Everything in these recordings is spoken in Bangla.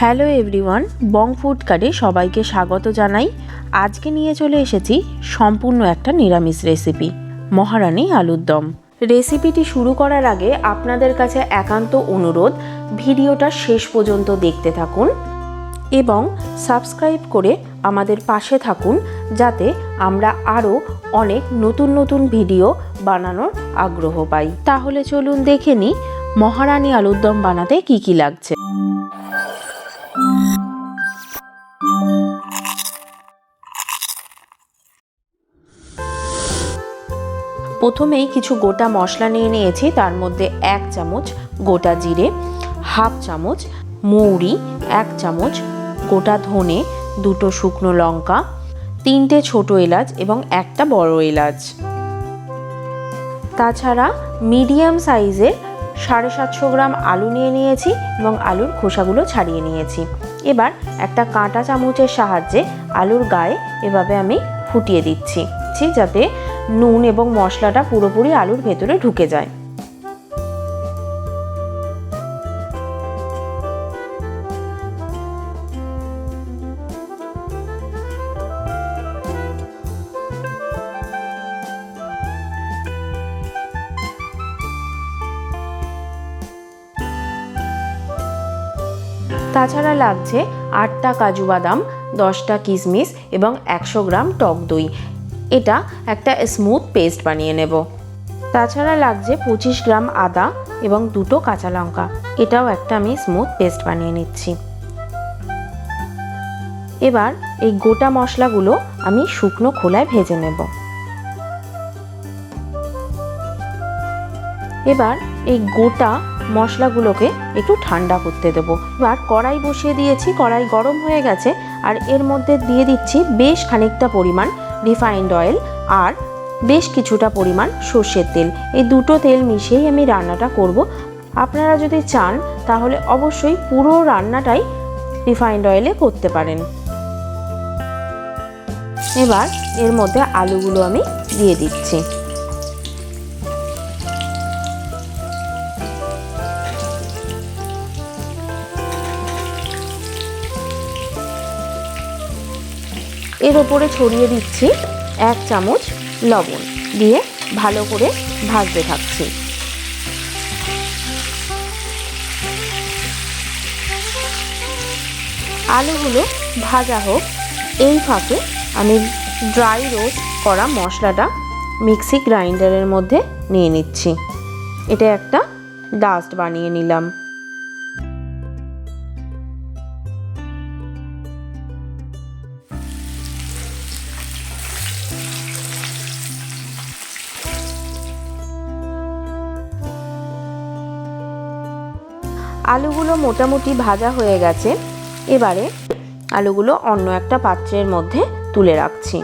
হ্যালো এভরিওয়ান, বং ফুড কার্ডে সবাইকে স্বাগত জানাই। আজকে নিয়ে চলে এসেছি সম্পূর্ণ একটা নিরামিষ রেসিপি, মহারানী আলুর দম। রেসিপিটি শুরু করার আগে আপনাদের কাছে একান্ত অনুরোধ, ভিডিওটা শেষ পর্যন্ত দেখতে থাকুন এবং সাবস্ক্রাইব করে আমাদের পাশে থাকুন, যাতে আমরা আরও অনেক নতুন নতুন ভিডিও বানানোর আগ্রহ পাই। তাহলে চলুন দেখে নিই, মহারানী আলুর দম বানাতে কি কি লাগছে। প্রথমেই কিছু গোটা মশলা নিয়ে নিয়েছি, তার মধ্যে এক চামচ গোটা জিরে, হাফ চামচ মৌরি, এক চামচ গোটা ধনে, দুটো শুকনো লঙ্কা, তিনটে ছোট এলাচ এবং একটা বড় এলাচ। তাছাড়া মিডিয়াম সাইজের সাড়ে সাতশো গ্রাম আলু নিয়ে নিয়েছি এবং আলুর খোসাগুলো ছাড়িয়ে নিয়েছি। এবার একটা কাঁটা চামচের সাহায্যে আলুর গায়ে এভাবে আমি ফুটিয়ে দিচ্ছি, যাতে নুন এবং মশলাটা পুরোপুরি আলুর ভেতরে ঢুকে যায়। তাছাড়া লাগছে আটটা কাজু বাদাম, দশটা কিশমিশ এবং একশো গ্রাম টক দই। এটা একটা স্মুথ পেস্ট বানিয়ে নেব। তাছাড়া লাগছে পঁচিশ গ্রাম আদা এবং দুটো কাঁচা লঙ্কা। এটাও একটা আমি স্মুথ পেস্ট বানিয়ে নিচ্ছি। এবার এই গোটা মশলাগুলো আমি শুকনো খোলায় ভেজে নেব। এবার এই গোটা মশলাগুলোকে একটু ঠান্ডা করতে দেবো। এবার কড়াই বসিয়ে দিয়েছি, কড়াই গরম হয়ে গেছে। আর এর মধ্যে দিয়ে দিচ্ছি বেশ খানিকটা পরিমাণ রিফাইন্ড অয়েল আর বেশ কিছুটা পরিমাণ সর্ষের তেল। এই দুটো তেল মিশিয়েই আমি রান্নাটা করব। আপনারা যদি চান, তাহলে অবশ্যই পুরো রান্নাটাই রিফাইন্ড অয়েলে করতে পারেন। এবার এর মধ্যে আলুগুলো আমি দিয়ে দিচ্ছি। এর ওপরে ছড়িয়ে দিচ্ছি এক চামচ লবণ দিয়ে ভালো করে ভাজতে থাকছি। আলুগুলো ভাজা হোক, এই ফাঁকে আমি ড্রাই রোস্ট করা মশলাটা মিক্সি গ্রাইন্ডারের মধ্যে নিয়ে নিচ্ছি। এটা একটা ডাস্ট বানিয়ে নিলাম। আলুগুলো মোটামুটি ভাজা হয়ে গেছে। এবারে আলুগুলো অন্য একটা পাত্রের মধ্যে তুলে রাখছি।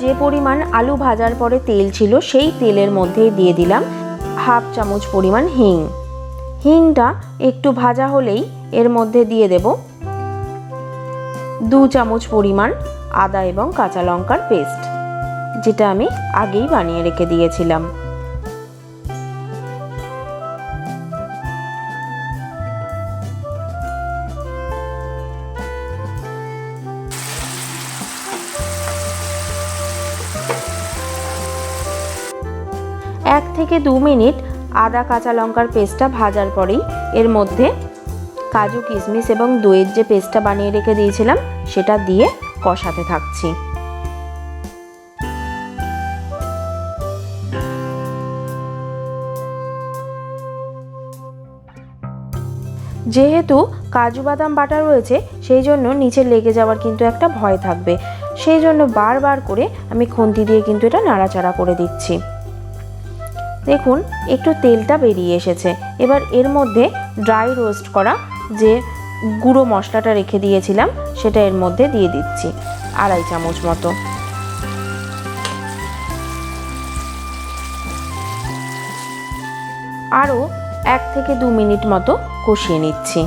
যে পরিমাণ আলু ভাজার পরে তেল ছিল, সেই তেলের মধ্যেই দিয়ে দিলাম হাফ চামচ পরিমাণ হিং। হিংটা একটু ভাজা হলেই এর মধ্যে দিয়ে দেব দু চামচ পরিমাণ আদা এবং কাঁচা লঙ্কার পেস্ট, যেটা আমি আগেই বানিয়ে রেখে দিয়েছিলাম। এক থেকে দু মিনিট আদা, কাঁচা লঙ্কার পেস্টটা ভাজার পরেই এর মধ্যে কাজু, কিশমিশ এবং দইয়ের যে পেস্টটা বানিয়ে রেখে দিয়েছিলাম, সেটা দিয়ে কষাতে থাকছি। যেহেতু কাজু বাদাম বাটা রয়েছে, সেই জন্য নিচে লেগে যাওয়ার কিন্তু একটা ভয় থাকবে। সেই জন্য বারবার করে আমি খুন্তি দিয়ে কিন্তু এটা নাড়াচাড়া করে দিচ্ছি। দেখুন, একটু তেলটা বেরিয়ে এসেছে। এবার এর মধ্যে ড্রাই রোস্ট করা যে গুঁড়ো মশলাটা রেখে দিয়েছিলাম, সেটা এর মধ্যে দিয়ে দিচ্ছি, আড়াই চামচ মতো। আরও এক থেকে দু মিনিট মতো কষিয়ে নিচ্ছি।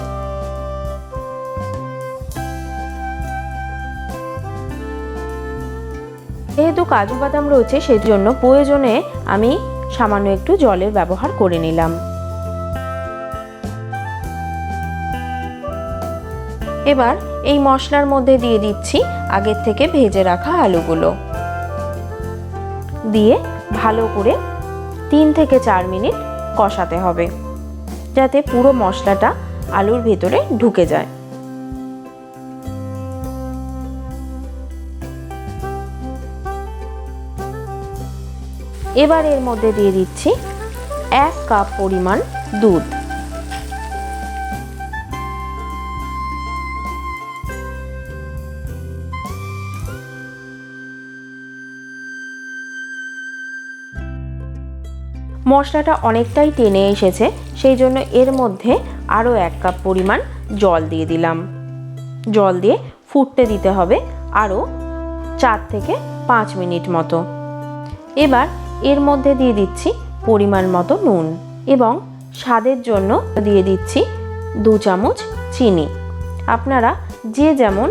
যেহেতু কাজু বাদাম রয়েছে সেই জন্য প্রয়োজনে আমি সামান্য একটু জলের ব্যবহার করে নিলাম। এবার এই মশলার মধ্যে দিয়ে দিচ্ছি আগের থেকে ভেজে রাখা আলুগুলো। দিয়ে ভালো করে তিন থেকে চার মিনিট কষাতে হবে, যাতে পুরো মশলাটা আলুর ভেতরে ঢুকে যায়। এবার এর মধ্যে দিয়ে দিচ্ছি এক কাপ পরিমাণ দুধ। মশলাটা অনেকটাই টেনে এসেছে, সেই জন্য এর মধ্যে আরও এক কাপ পরিমাণ জল দিয়ে দিলাম। জল দিয়ে ফুটতে দিতে হবে আরও চার থেকে পাঁচ মিনিট মতো। এবার এর মধ্যে দিয়ে দিচ্ছি পরিমাণ মতো নুন এবং স্বাদের জন্য দিয়ে দিচ্ছি দু চামচ চিনি। আপনারা যে যেমন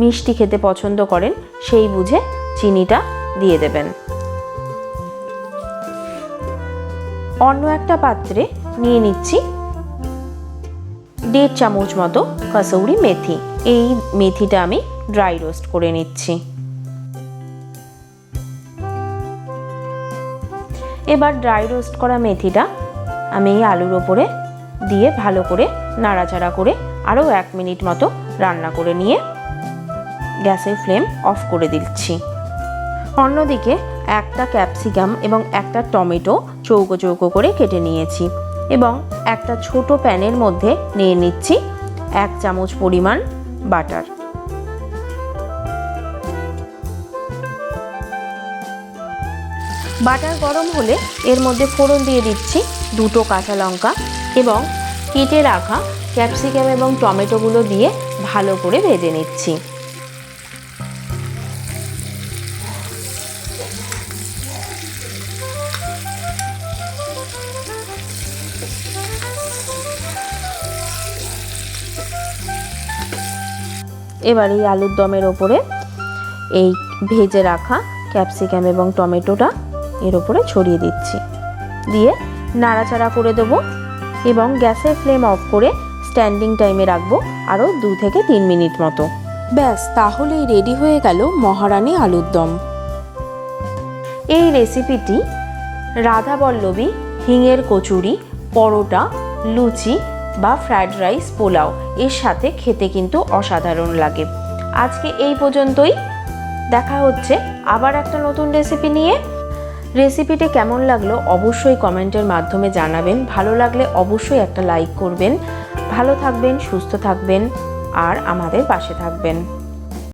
মিষ্টি খেতে পছন্দ করেন, সেই বুঝে চিনিটা দিয়ে দেবেন। অন্য একটা পাত্রে নিয়ে নিচ্ছি দেড় চামচ মতো কাসৌরি মেথি। এই মেথিটা আমি ড্রাই রোস্ট করে নিচ্ছি। এবার ড্রাই রোস্ট করা মেথিটা আমি এই আলুর ওপরে দিয়ে ভালো করে নাড়াচাড়া করে আরও এক মিনিট মতো রান্না করে নিয়ে গ্যাসের ফ্লেম অফ করে দিচ্ছি। অন্যদিকে একটা ক্যাপসিকাম এবং একটা টমেটো চৌকো চৌকো করে কেটে নিয়েছি এবং একটা ছোট প্যানের মধ্যে নিয়ে নিচ্ছি এক চামচ পরিমাণ বাটার। বাটার গরম হলে এর মধ্যে ফোড়ন দিয়ে দিচ্ছি দুটো কাঁচা লঙ্কা এবং কেটে রাখা ক্যাপসিকাম এবং টমেটোগুলো দিয়ে ভালো করে ভেজে নিচ্ছি। এবার এই আলুর দমের ওপরে এই ভেজে রাখা ক্যাপসিকাম এবং টমেটোটা এর ওপরে ছড়িয়ে দিচ্ছি। দিয়ে নাড়াচাড়া করে দেবো এবং গ্যাসের ফ্লেম অফ করে স্ট্যান্ডিং টাইমে রাখব আরও দু থেকে তিন মিনিট মতো। ব্যাস, তাহলেই রেডি হয়ে গেল মহারানী আলুর দম। এই রেসিপিটি রাধাবল্লভী হিঙের কচুরি, পরোটা, লুচি বা ফ্রায়েড রাইস পোলাও। এর সাথে খেতে কিন্তু অসাধারণ লাগে। আজকে এই পর্যন্তই। দেখা হচ্ছে আবার একটা নতুন রেসিপি নিয়ে। রেসিপিটি কেমন লাগল অবশ্যই কমেন্টের মাধ্যমে জানাবেন। ভালো লাগলে অবশ্যই একটা লাইক করবেন। ভালো থাকবেন, সুস্থ থাকবেন, আর আমাদের পাশে থাকবেন।